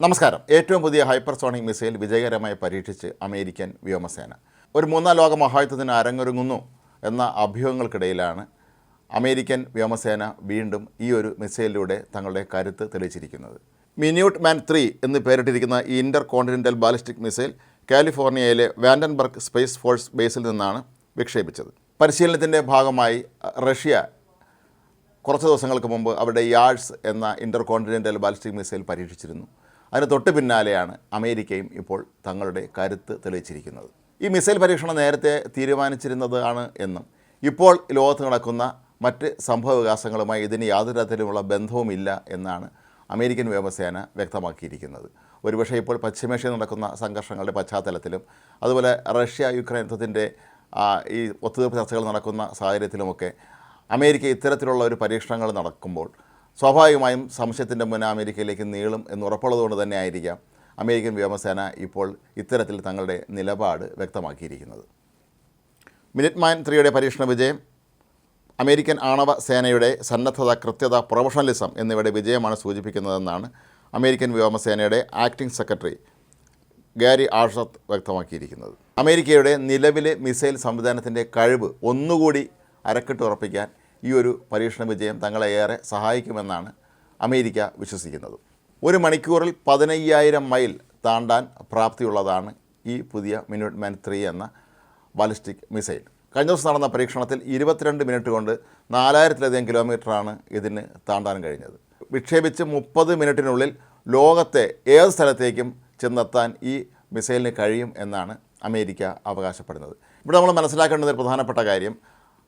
നമസ്കാരം. ഏറ്റവും പുതിയ ഹൈപ്പർസോണിക് മിസൈൽ വിജയകരമായി പരീക്ഷിച്ച് അമേരിക്കൻ വ്യോമസേന. ഒരു മൂന്നാം ലോക മഹായുദ്ധത്തിന് അരങ്ങൊരുങ്ങുന്നു എന്ന അഭ്യൂഹങ്ങൾക്കിടയിലാണ് അമേരിക്കൻ വ്യോമസേന വീണ്ടും ഈ ഒരു മിസൈലിലൂടെ തങ്ങളുടെ കരുത്ത് തെളിയിച്ചിരിക്കുന്നത്. മിന്യൂട്ട് മാൻ ത്രീ എന്ന് പേരിട്ടിരിക്കുന്ന ഈ ഇന്റർ കോണ്ടിനെന്റൽ ബാലിസ്റ്റിക് മിസൈൽ കാലിഫോർണിയയിലെ വാൻഡൻബർഗ് സ്പേസ് ഫോഴ്സ് ബേസിൽ നിന്നാണ് വിക്ഷേപിച്ചത്. പരിശീലനത്തിന്റെ ഭാഗമായി റഷ്യ കുറച്ച് ദിവസങ്ങൾക്ക് മുമ്പ് അവിടെ യാഴ്സ് എന്ന ഇന്റർ കോണ്ടിനെന്റൽ ബാലിസ്റ്റിക് മിസൈൽ പരീക്ഷിച്ചിരുന്നു. അതിന് തൊട്ട് പിന്നാലെയാണ് അമേരിക്കയും ഇപ്പോൾ തങ്ങളുടെ കരുത്ത് തെളിയിച്ചിരിക്കുന്നത്. ഈ മിസൈൽ പരീക്ഷണം നേരത്തെ തീരുമാനിച്ചിരുന്നതാണ് എന്നും ഇപ്പോൾ ലോകത്ത് നടക്കുന്ന മറ്റ് സംഭവ വികാസങ്ങളുമായി ഇതിന് യാതൊരു തരത്തിലുമുള്ള ബന്ധവുമില്ല എന്നാണ് അമേരിക്കൻ വ്യോമസേന വ്യക്തമാക്കിയിരിക്കുന്നത്. ഒരുപക്ഷെ ഇപ്പോൾ പശ്ചിമേഷ്യയിൽ നടക്കുന്ന സംഘർഷങ്ങളുടെ പശ്ചാത്തലത്തിലും അതുപോലെ റഷ്യ യുക്രൈൻ യുദ്ധത്തിന്റെ ഈ ഒത്തുതീർപ്പ് ചർച്ചകൾ നടക്കുന്ന സാഹചര്യത്തിലുമൊക്കെ അമേരിക്ക ഇത്തരത്തിലുള്ള ഒരു പരീക്ഷണങ്ങൾ നടക്കുമ്പോൾ സ്വാഭാവികമായും സംശയത്തിന്റെ മുന്നേ അമേരിക്കയിലേക്ക് നീളും എന്ന് ഉറപ്പുള്ളതുകൊണ്ട് തന്നെ ആയിരിക്കാം അമേരിക്കൻ വ്യോമസേന ഇപ്പോൾ ഇത്തരത്തിൽ തങ്ങളുടെ നിലപാട് വ്യക്തമാക്കിയിരിക്കുന്നത്. മിനിറ്റ് മാൻ ത്രീയുടെ പരീക്ഷണ വിജയം അമേരിക്കൻ ആണവ സേനയുടെ സന്നദ്ധത കൃത്യത പ്രൊഫഷണലിസം എന്നിവയുടെ വിജയമാണ് സൂചിപ്പിക്കുന്നതെന്നാണ് അമേരിക്കൻ വ്യോമസേനയുടെ ആക്ടിംഗ് സെക്രട്ടറി ഗാരി ആഷത്ത് വ്യക്തമാക്കിയിരിക്കുന്നത്. അമേരിക്കയുടെ നിലവിലെ മിസൈൽ സംവിധാനത്തിന്റെ കഴിവ് ഒന്നുകൂടി അരക്കിട്ട് ഉറപ്പിക്കാൻ ഈ ഒരു പരീക്ഷണ വിജയം തങ്ങളെ ഏറെ സഹായിക്കുമെന്നാണ് അമേരിക്ക വിശ്വസിക്കുന്നത്. ഒരു മണിക്കൂറിൽ പതിനയ്യായിരം മൈൽ താണ്ടാൻ പ്രാപ്തിയുള്ളതാണ് ഈ പുതിയ മിനിറ്റ് മാൻ ത്രീ എന്ന ബാലിസ്റ്റിക് മിസൈൽ. കഴിഞ്ഞ ദിവസം നടന്ന പരീക്ഷണത്തിൽ ഇരുപത്തിരണ്ട് മിനിറ്റ് കൊണ്ട് നാലായിരത്തിലധികം കിലോമീറ്ററാണ് ഇതിന് താണ്ടാൻ കഴിഞ്ഞത്. വിക്ഷേപിച്ച് മുപ്പത് മിനിറ്റിനുള്ളിൽ ലോകത്തെ ഏത് സ്ഥലത്തേക്കും ചെന്നെത്താൻ ഈ മിസൈലിന് കഴിയും എന്നാണ് അമേരിക്ക അവകാശപ്പെടുന്നത്. ഇവിടെ നമ്മൾ മനസ്സിലാക്കേണ്ടത് പ്രധാനപ്പെട്ട കാര്യം.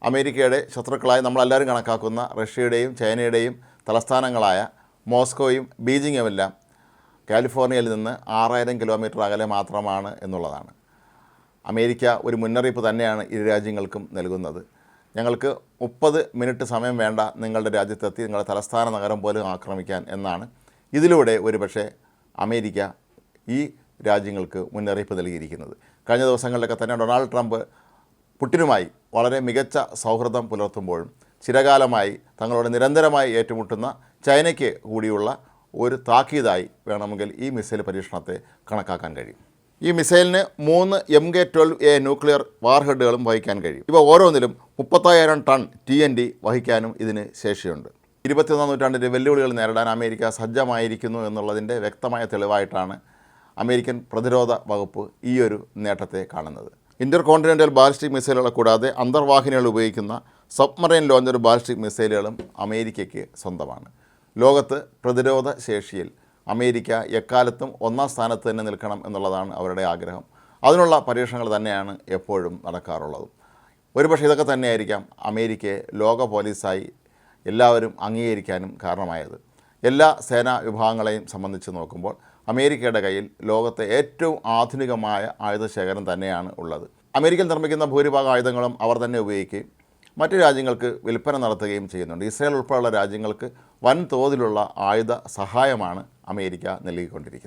അമേരിക്കയുടെ ശത്രുക്കളായി നമ്മളെല്ലാവരും കണക്കാക്കുന്ന റഷ്യയുടെയും ചൈനയുടെയും തലസ്ഥാനങ്ങളായ മോസ്കോയും ബീജിങ്ങുമെല്ലാം കാലിഫോർണിയയിൽ നിന്ന് ആറായിരം കിലോമീറ്റർ അകലെ മാത്രമാണ് എന്നുള്ളതാണ്. അമേരിക്ക ഒരു മുന്നറിയിപ്പ് തന്നെയാണ് ഇരു രാജ്യങ്ങൾക്കും നൽകുന്നത്. ഞങ്ങൾക്ക് മുപ്പത് മിനിറ്റ് സമയം വേണ്ട നിങ്ങളുടെ രാജ്യത്തെത്തി നിങ്ങളുടെ തലസ്ഥാന നഗരം പോലും ആക്രമിക്കാൻ എന്നാണ് ഇതിലൂടെ ഒരുപക്ഷെ അമേരിക്ക ഈ രാജ്യങ്ങൾക്ക് മുന്നറിയിപ്പ് നൽകിയിരിക്കുന്നത്. കഴിഞ്ഞ ദിവസങ്ങളിലൊക്കെ തന്നെ ഡൊണാൾഡ് ട്രംപ് പുട്ടിനുമായി വളരെ മികച്ച സൗഹൃദം പുലർത്തുമ്പോഴും ചിരകാലമായി തങ്ങളോട് നിരന്തരമായി ഏറ്റുമുട്ടുന്ന ചൈനയ്ക്ക് കൂടിയുള്ള ഒരു താക്കീതായി വേണമെങ്കിൽ ഈ മിസൈൽ പരീക്ഷണത്തെ കണക്കാക്കാൻ കഴിയും. ഈ മിസൈലിന് മൂന്ന് M K twelve A nuclear വാർഹെഡുകളും വഹിക്കാൻ കഴിയും. ഇവ ഓരോന്നിലും മുപ്പത്തായിരം ടൺ ടി എൻ ഡി വഹിക്കാനും ഇതിന് ശേഷിയുണ്ട്. ഇരുപത്തിയൊന്നാം നൂറ്റാണ്ടിന്റെ വെല്ലുവിളികൾ നേരിടാൻ അമേരിക്ക സജ്ജമായിരിക്കുന്നു എന്നുള്ളതിന്റെ വ്യക്തമായ തെളിവായിട്ടാണ് അമേരിക്കൻ പ്രതിരോധ വകുപ്പ് ഈയൊരു നേട്ടത്തെ കാണുന്നത്. ഇന്റർ കോണ്ടിനെന്റൽ ബാലിസ്റ്റിക് മിസൈലുകളെ കൂടാതെ അന്തർവാഹിനികൾ ഉപയോഗിക്കുന്ന സബ്മറൈൻ ലോഞ്ചർ ബാലിസ്റ്റിക് മിസൈലുകളും അമേരിക്കയ്ക്ക് സ്വന്തമാണ്. ലോകത്ത് പ്രതിരോധ ശേഷിയിൽ അമേരിക്ക എക്കാലത്തും ഒന്നാം സ്ഥാനത്ത് തന്നെ നിൽക്കണം എന്നുള്ളതാണ് അവരുടെ ആഗ്രഹം. അതിനുള്ള പരീക്ഷണങ്ങൾ തന്നെയാണ് എപ്പോഴും നടക്കാറുള്ളത്. ഒരുപക്ഷെ ഇതൊക്കെ തന്നെയായിരിക്കാം അമേരിക്കയെ ലോക പോലീസായി എല്ലാവരും അംഗീകരിക്കാനും കാരണമായത്. എല്ലാ സേനാ വിഭാഗങ്ങളെയും സംബന്ധിച്ച് നോക്കുമ്പോൾ അമേരിക്കയുടെ കയ്യിൽ ലോകത്തെ ഏറ്റവും ആധുനികമായ ആയുധശേഖരം തന്നെയാണ് ഉള്ളത്. അമേരിക്കയിൽ നിർമ്മിക്കുന്ന ഭൂരിഭാഗം ആയുധങ്ങളും അവർ തന്നെ ഉപയോഗിക്കുകയും മറ്റ് രാജ്യങ്ങൾക്ക് വിൽപ്പന നടത്തുകയും ചെയ്യുന്നുണ്ട്. ഇസ്രായേൽ ഉൾപ്പെടെയുള്ള രാജ്യങ്ങൾക്ക് വൻതോതിലുള്ള ആയുധ സഹായമാണ് അമേരിക്ക നൽകിക്കൊണ്ടിരിക്കുന്നത്.